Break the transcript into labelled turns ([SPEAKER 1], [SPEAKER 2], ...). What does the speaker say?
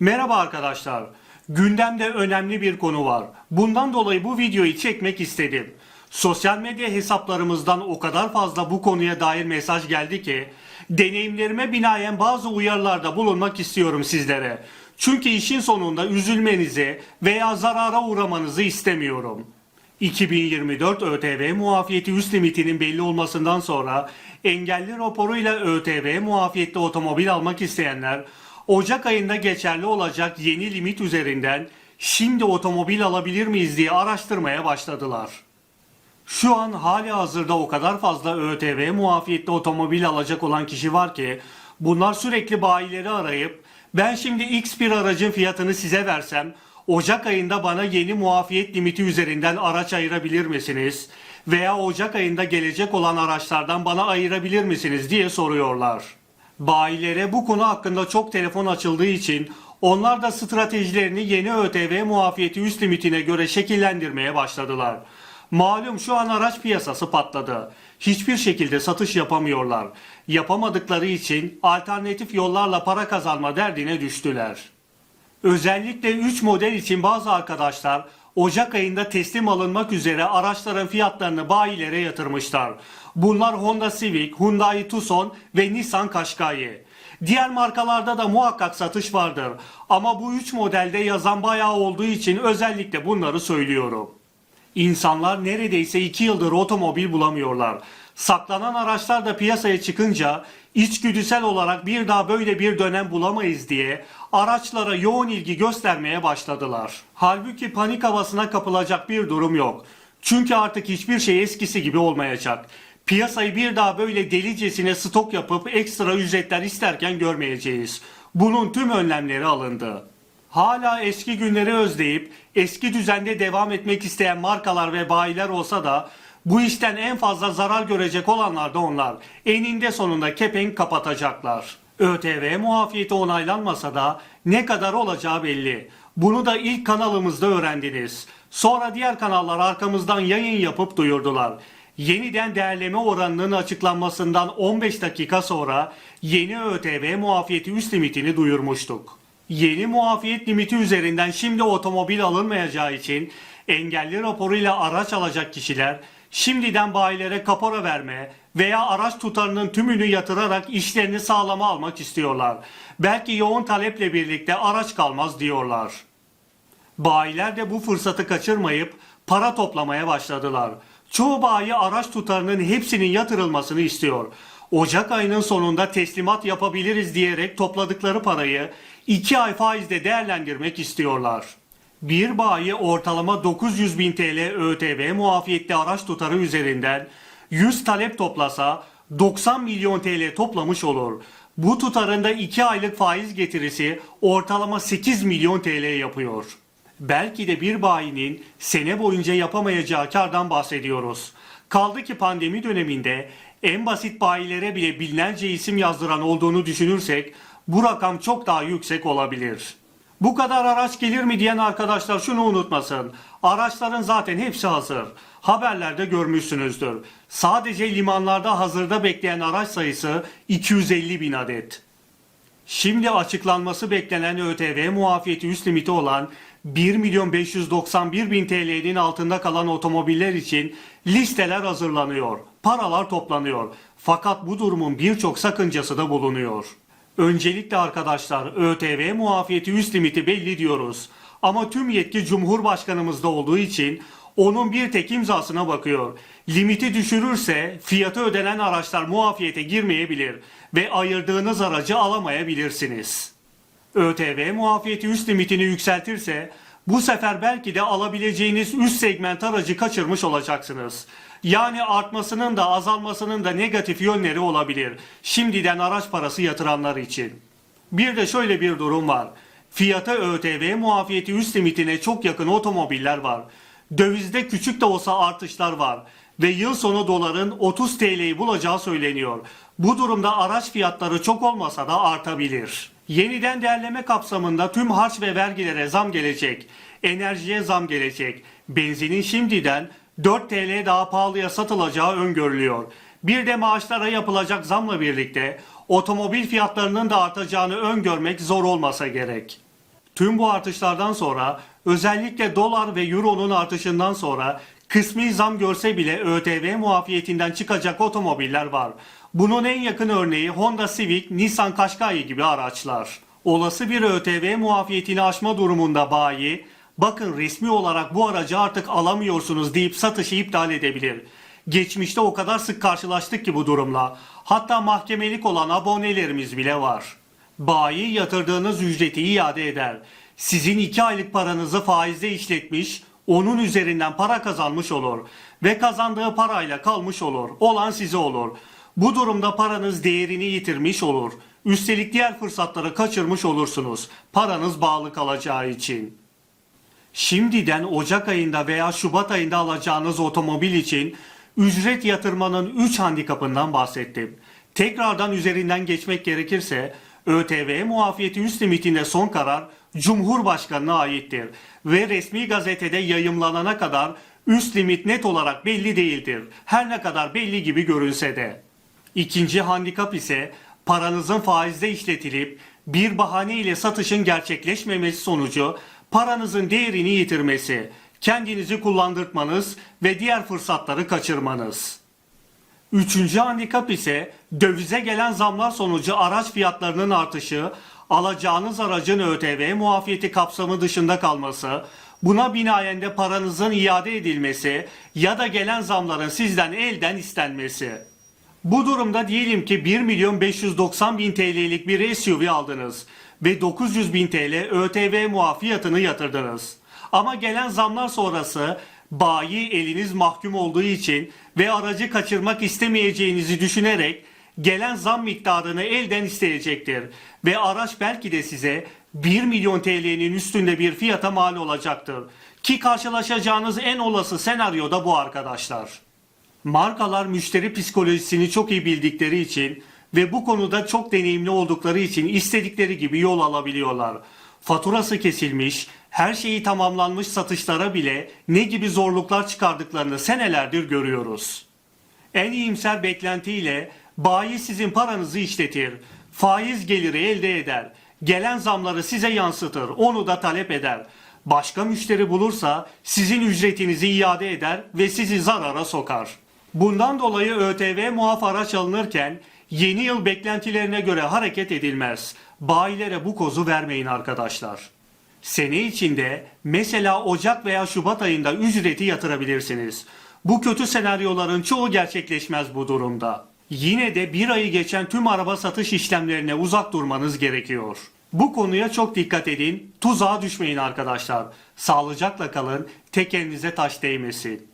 [SPEAKER 1] Merhaba arkadaşlar. Gündemde önemli bir konu var. Bundan dolayı bu videoyu çekmek istedim. Sosyal medya hesaplarımızdan o kadar fazla bu konuya dair mesaj geldi ki deneyimlerime binaen bazı uyarılarda bulunmak istiyorum sizlere. Çünkü işin sonunda üzülmenizi veya zarara uğramanızı istemiyorum. 2024 ÖTV muafiyeti üst limitinin belli olmasından sonra engelli raporuyla ÖTV muafiyetli otomobil almak isteyenler Ocak ayında geçerli olacak yeni limit üzerinden şimdi otomobil alabilir miyiz diye araştırmaya başladılar. Şu an hali hazırda o kadar fazla ÖTV muafiyetli otomobil alacak olan kişi var ki bunlar sürekli bayileri arayıp ben şimdi X bir aracın fiyatını size versem Ocak ayında bana yeni muafiyet limiti üzerinden araç ayırabilir misiniz? Veya Ocak ayında gelecek olan araçlardan bana ayırabilir misiniz diye soruyorlar. Bayilere bu konu hakkında çok telefon açıldığı için onlar da stratejilerini yeni ÖTV muafiyeti üst limitine göre şekillendirmeye başladılar. Malum şu an araç piyasası patladı. Hiçbir şekilde satış yapamıyorlar. Yapamadıkları için alternatif yollarla para kazanma derdine düştüler. Özellikle 3 model için bazı arkadaşlar Ocak ayında teslim alınmak üzere araçların fiyatlarını bayilere yatırmışlar. Bunlar Honda Civic, Hyundai Tucson ve Nissan Qashqai. Diğer markalarda da muhakkak satış vardır. Ama bu 3 modelde yazan bayağı olduğu için özellikle bunları söylüyorum. İnsanlar neredeyse 2 yıldır otomobil bulamıyorlar. Saklanan araçlar da piyasaya çıkınca içgüdüsel olarak bir daha böyle bir dönem bulamayız diye araçlara yoğun ilgi göstermeye başladılar. Halbuki panik havasına kapılacak bir durum yok. Çünkü artık hiçbir şey eskisi gibi olmayacak. Piyasayı bir daha böyle delicesine stok yapıp ekstra ücretler isterken görmeyeceğiz. Bunun tüm önlemleri alındı. Hala eski günleri özleyip eski düzende devam etmek isteyen markalar ve bayiler olsa da bu işten en fazla zarar görecek olanlar da onlar. Eninde sonunda kepenk kapatacaklar. ÖTV muafiyeti onaylanmasa da ne kadar olacağı belli. Bunu da ilk kanalımızda öğrendiniz. Sonra diğer kanallar arkamızdan yayın yapıp duyurdular. Yeniden değerleme oranının açıklanmasından 15 dakika sonra yeni ÖTV muafiyeti üst limitini duyurmuştuk. Yeni muafiyet limiti üzerinden şimdi otomobil alınmayacağı için engelli raporuyla araç alacak kişiler şimdiden bayilere kapora verme veya araç tutarının tümünü yatırarak işlerini sağlama almak istiyorlar. Belki yoğun taleple birlikte araç kalmaz diyorlar. Bayiler de bu fırsatı kaçırmayıp para toplamaya başladılar. Çoğu bayi araç tutarının hepsinin yatırılmasını istiyor. Ocak ayının sonunda teslimat yapabiliriz diyerek topladıkları parayı 2 ay faizle değerlendirmek istiyorlar. Bir bayi ortalama 900 bin TL ÖTV muafiyetli araç tutarı üzerinden 100 talep toplasa 90 milyon TL toplamış olur. Bu tutarında 2 aylık faiz getirisi ortalama 8 milyon TL yapıyor. Belki de bir bayinin sene boyunca yapamayacağı kardan bahsediyoruz. Kaldı ki pandemi döneminde en basit bayilere bile binlerce isim yazdıran olduğunu düşünürsek bu rakam çok daha yüksek olabilir. Bu kadar araç gelir mi diyen arkadaşlar şunu unutmasın. Araçların zaten hepsi hazır. Haberlerde görmüşsünüzdür. Sadece limanlarda hazırda bekleyen araç sayısı 250 bin adet. Şimdi açıklanması beklenen ÖTV muafiyeti üst limiti olan 1 milyon 591 bin TL'nin altında kalan otomobiller için listeler hazırlanıyor. Paralar toplanıyor. Fakat bu durumun birçok sakıncası da bulunuyor. Öncelikle arkadaşlar ÖTV muafiyeti üst limiti belli diyoruz. Ama tüm yetki Cumhurbaşkanımızda olduğu için onun bir tek imzasına bakıyor. Limiti düşürürse fiyatı ödenen araçlar muafiyete girmeyebilir ve ayırdığınız aracı alamayabilirsiniz. ÖTV muafiyeti üst limitini yükseltirse bu sefer belki de alabileceğiniz üst segment aracı kaçırmış olacaksınız. Yani artmasının da azalmasının da negatif yönleri olabilir. Şimdiden araç parası yatıranlar için. Bir de şöyle bir durum var. Fiyata ÖTV muafiyeti üst limitine çok yakın otomobiller var. Dövizde küçük de olsa artışlar var ve yıl sonu doların 30 TL'yi bulacağı söyleniyor. Bu durumda araç fiyatları çok olmasa da artabilir. Yeniden değerleme kapsamında tüm harç ve vergilere zam gelecek. Enerjiye zam gelecek. Benzinin şimdiden 4 TL daha pahalıya satılacağı öngörülüyor. Bir de maaşlara yapılacak zamla birlikte otomobil fiyatlarının da artacağını öngörmek zor olmasa gerek. Tüm bu artışlardan sonra özellikle dolar ve euronun artışından sonra kısmi zam görse bile ÖTV muafiyetinden çıkacak otomobiller var. Bunun en yakın örneği Honda Civic, Nissan Qashqai gibi araçlar. Olası bir ÖTV muafiyetini aşma durumunda bayi, bakın resmi olarak bu aracı artık alamıyorsunuz deyip satışı iptal edebilir. Geçmişte o kadar sık karşılaştık ki bu durumla. Hatta mahkemelik olan abonelerimiz bile var. Bayi yatırdığınız ücreti iade eder. Sizin iki aylık paranızı faizde işletmiş, onun üzerinden para kazanmış olur. Ve kazandığı parayla kalmış olur. Olan size olur. Bu durumda paranız değerini yitirmiş olur. Üstelik diğer fırsatları kaçırmış olursunuz. Paranız bağlı kalacağı için. Şimdiden Ocak ayında veya Şubat ayında alacağınız otomobil için ücret yatırmanın 3 handikapından bahsettim. Tekrardan üzerinden geçmek gerekirse ÖTV muafiyeti üst limitinde son karar Cumhurbaşkanı'na aittir ve resmi gazetede yayımlanana kadar üst limit net olarak belli değildir. Her ne kadar belli gibi görünse de. İkinci handikap ise paranızın faizde işletilip bir bahane ile satışın gerçekleşmemesi sonucu paranızın değerini yitirmesi, kendinizi kullandırtmanız ve diğer fırsatları kaçırmanız. Üçüncü handikap ise dövize gelen zamlar sonucu araç fiyatlarının artışı, alacağınız aracın ÖTV muafiyeti kapsamı dışında kalması, buna binaen de paranızın iade edilmesi ya da gelen zamların sizden elden istenmesi. Bu durumda diyelim ki 1 milyon 590 bin TL'lik bir SUV aldınız ve 900 bin TL ÖTV muafiyatını yatırdınız. Ama gelen zamlar sonrası bayi eliniz mahkum olduğu için ve aracı kaçırmak istemeyeceğinizi düşünerek gelen zam miktarını elden isteyecektir. Ve araç belki de size 1 milyon TL'nin üstünde bir fiyata mal olacaktır. Ki karşılaşacağınız en olası senaryo da bu arkadaşlar. Markalar müşteri psikolojisini çok iyi bildikleri için ve bu konuda çok deneyimli oldukları için istedikleri gibi yol alabiliyorlar. Faturası kesilmiş, her şeyi tamamlanmış satışlara bile ne gibi zorluklar çıkardıklarını senelerdir görüyoruz. En iyimser beklentiyle bayi sizin paranızı işletir, faiz geliri elde eder, gelen zamları size yansıtır, onu da talep eder. Başka müşteri bulursa sizin ücretinizi iade eder ve sizi zarara sokar. Bundan dolayı ÖTV muaf araç alınırken yeni yıl beklentilerine göre hareket edilmez. Bayilere bu kozu vermeyin arkadaşlar. Sene içinde mesela Ocak veya Şubat ayında ücreti yatırabilirsiniz. Bu kötü senaryoların çoğu gerçekleşmez bu durumda. Yine de bir ayı geçen tüm araba satış işlemlerine uzak durmanız gerekiyor. Bu konuya çok dikkat edin, tuzağa düşmeyin arkadaşlar. Sağlıcakla kalın, tekerinize taş değmesin.